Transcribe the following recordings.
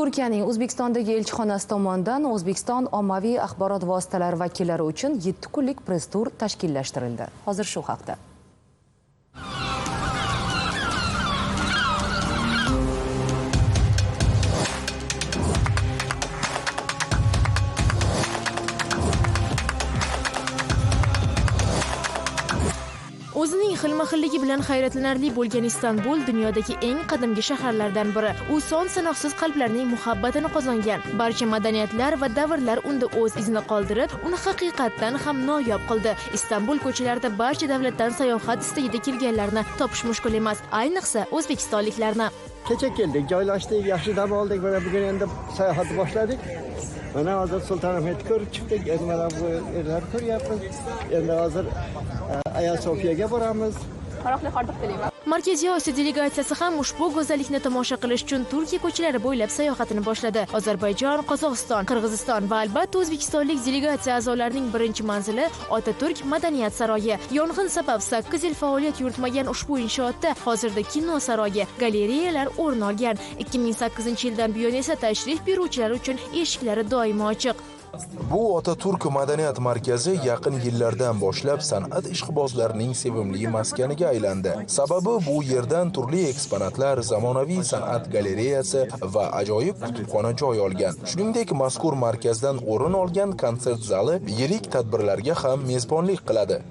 turkiyaning o'zbekistondagi elchixonasi tomonidan o'zbekiston ommaviy axborot vositalari vakillari uchun yetti kunlik press tur tashkillashtirildi. Hozir shu haqda. O'zining xilma xilligi bilan hayratlanarli bo'lgan istanbul dunyodagi eng qadimgi shaharlardan biri. U son sanoqsiz qalblarning muhabbatini qozongan. Barcha madaniyatlar va davrlar unda o'z izini qoldirib uni haqiqatdan ham noyob qildi. Istanbul ko'chalarida barcha davlatdan sayohat istagida kelganlarni topish mushkul emas ayniqsa o'zbekistonliklarni. Kecha keldik joylashdik yaxshi dam oldik mana bugun endi sayohatni boshladik mana hozir sultonahmetni ko'rib chiqdik. Endi mana bu yerlarni ko'ryapmiz. Endi hozir e, aya sofiyaga boramiz. Markaziy osiyo delegatsiyasi ham ushbu go'zallikni tomosha qilish uchun turkiya ko'chalari bo'ylab sayohatini boshladi. Ozarbayjon qozog'iston qirg'iziston va albatta o'zbekistonlik delegatsiya a'zolarining birinchi manzili otaturk madaniyat saroyi. Yong'in sabab sakkiz yil faoliyat yuritmagan ushbu inshootda hozirda kino saroyi galereyalar o'rin olgan. ikki ming sakkizinchi yildan buyon esa tashrif buyuruvchilar uchun eshiklari doimo ochiq. Bu Otaturk madaniyat markazi yaqin yillardan boshlab san'at ishqibozlarining sevimli maskaniga aylandi. Sababi bu yerdan turli eksponatlar, zamonaviy san'at galereyasi va ajoyib kutubxona joy olgan. Shuningdek, mazkur markazdan o'rin olgan konsert zali yirik tadbirlarga ham mezbonlik qiladi.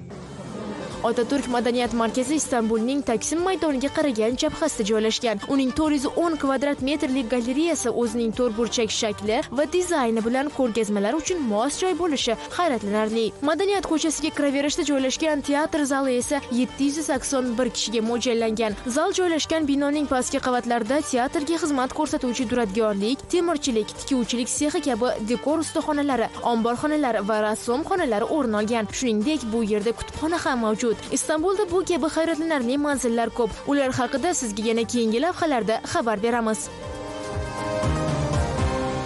Otaturk madaniyat markazi istanbulning taksim maydoniga qaragan jabhasida joylashgan. Uning 410 kvadrat metrlik galereyasi o'zining to'rtburchak shakli va dizayni bilan ko'rgazmalar uchun mos joy bo'lishi hayratlanarli. Madaniyat ko'chasiga kiraverishda joylashgan teatr zali esa 781 kishiga mo'ljallangan. Zal joylashgan binoning pastki qavatlarida teatrga xizmat ko'rsatuvchi duradgorlik temirchilik tikuvchilik sexi kabi dekor ustaxonalari omborxonalar va rassom xonalari o'rin olgan. Shuningdek bu yerda kutubxona ham mavjud. Mavjud. Istanbulda bu kabi hayratlanarli manzillar ko'p. Ular haqida sizga yana keyingi lavhalarda xabar beramiz.